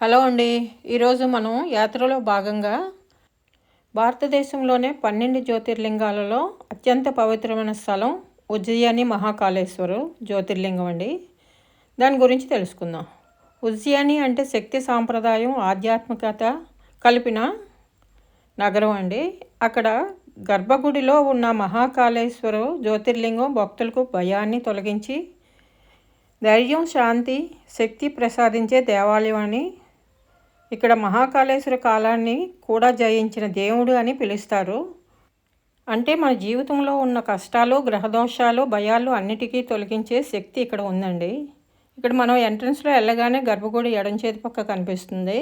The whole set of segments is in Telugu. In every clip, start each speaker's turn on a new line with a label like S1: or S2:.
S1: హలో అండి. ఈరోజు మనం యాత్రలో భాగంగా భారతదేశంలోనే పన్నెండు జ్యోతిర్లింగాలలో అత్యంత పవిత్రమైన స్థలం ఉజ్జయిని మహాకాళేశ్వరు జ్యోతిర్లింగం అండి. దాని గురించి తెలుసుకుందాం. ఉజ్జయిని అంటే శక్తి సాంప్రదాయం ఆధ్యాత్మికత కలిపిన నగరం అండి. అక్కడ గర్భగుడిలో ఉన్న మహాకాళేశ్వరు జ్యోతిర్లింగం భక్తులకు భయాన్ని తొలగించి ధైర్యం శాంతి శక్తి ప్రసాదించే దేవాలయం అని ఇక్కడ మహాకాళేశ్వర కాలాన్ని కూడా జయించిన దేవుడు అని పిలుస్తారు. అంటే మన జీవితంలో ఉన్న కష్టాలు గ్రహదోషాలు భయాలు అన్నిటికీ తొలగించే శక్తి ఇక్కడ ఉందండి. ఇక్కడ మనం ఎంట్రన్స్లో వెళ్ళగానే గర్భగుడి ఎడం చేతి పక్క కనిపిస్తుంది.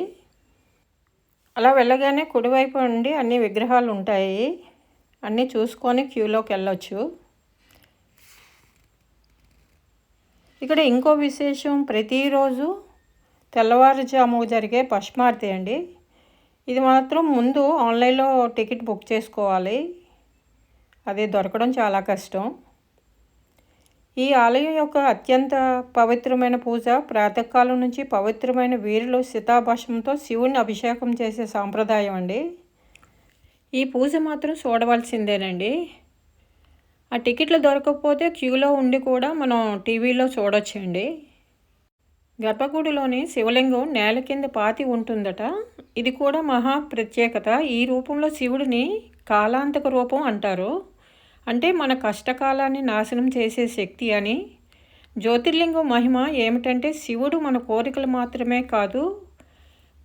S1: అలా వెళ్ళగానే కుడివైపు నుండి అన్ని విగ్రహాలు ఉంటాయి. అన్నీ చూసుకొని క్యూలోకి వెళ్ళొచ్చు. ఇక్కడ ఇంకో విశేషం ప్రతిరోజు తెల్లవారుజాము జరిగే పశ్మార్తి అండి. ఇది మాత్రం ముందు ఆన్లైన్లో టికెట్ బుక్ చేసుకోవాలి. అది దొరకడం చాలా కష్టం. ఈ ఆలయం యొక్క అత్యంత పవిత్రమైన పూజ ప్రాతకాలం నుంచి పవిత్రమైన వీరులు సీతాభాషంతో శివుని అభిషేకం చేసే సాంప్రదాయం అండి. ఈ పూజ మాత్రం చూడవలసిందేనండి. ఆ టికెట్లు దొరకకపోతే క్యూలో ఉండి కూడా మనం టీవీలో చూడొచ్చండి. గర్భగుడిలోని శివలింగం నేల కింద పాతి ఉంటుందట. ఇది కూడా మహా ప్రత్యేకత. ఈ రూపంలో శివుడిని కాలాంతక రూపం అంటారు. అంటే మన కష్టకాలాన్ని నాశనం చేసే శక్తి అని. జ్యోతిర్లింగం మహిమ ఏమిటంటే శివుడు మన కోరికలు మాత్రమే కాదు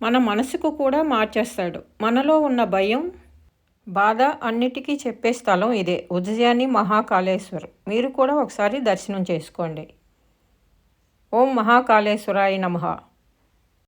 S1: మన మనసుకు కూడా మార్చేస్తాడు. మనలో ఉన్న భయం బాధ అన్నిటికీ చెప్పే స్థలం ఇదే. ఉజ్జయాని మహాకాళేశ్వర్. మీరు కూడా ఒకసారి దర్శనం చేసుకోండి. ఓం మహాకాళేశ్వరాయ నమ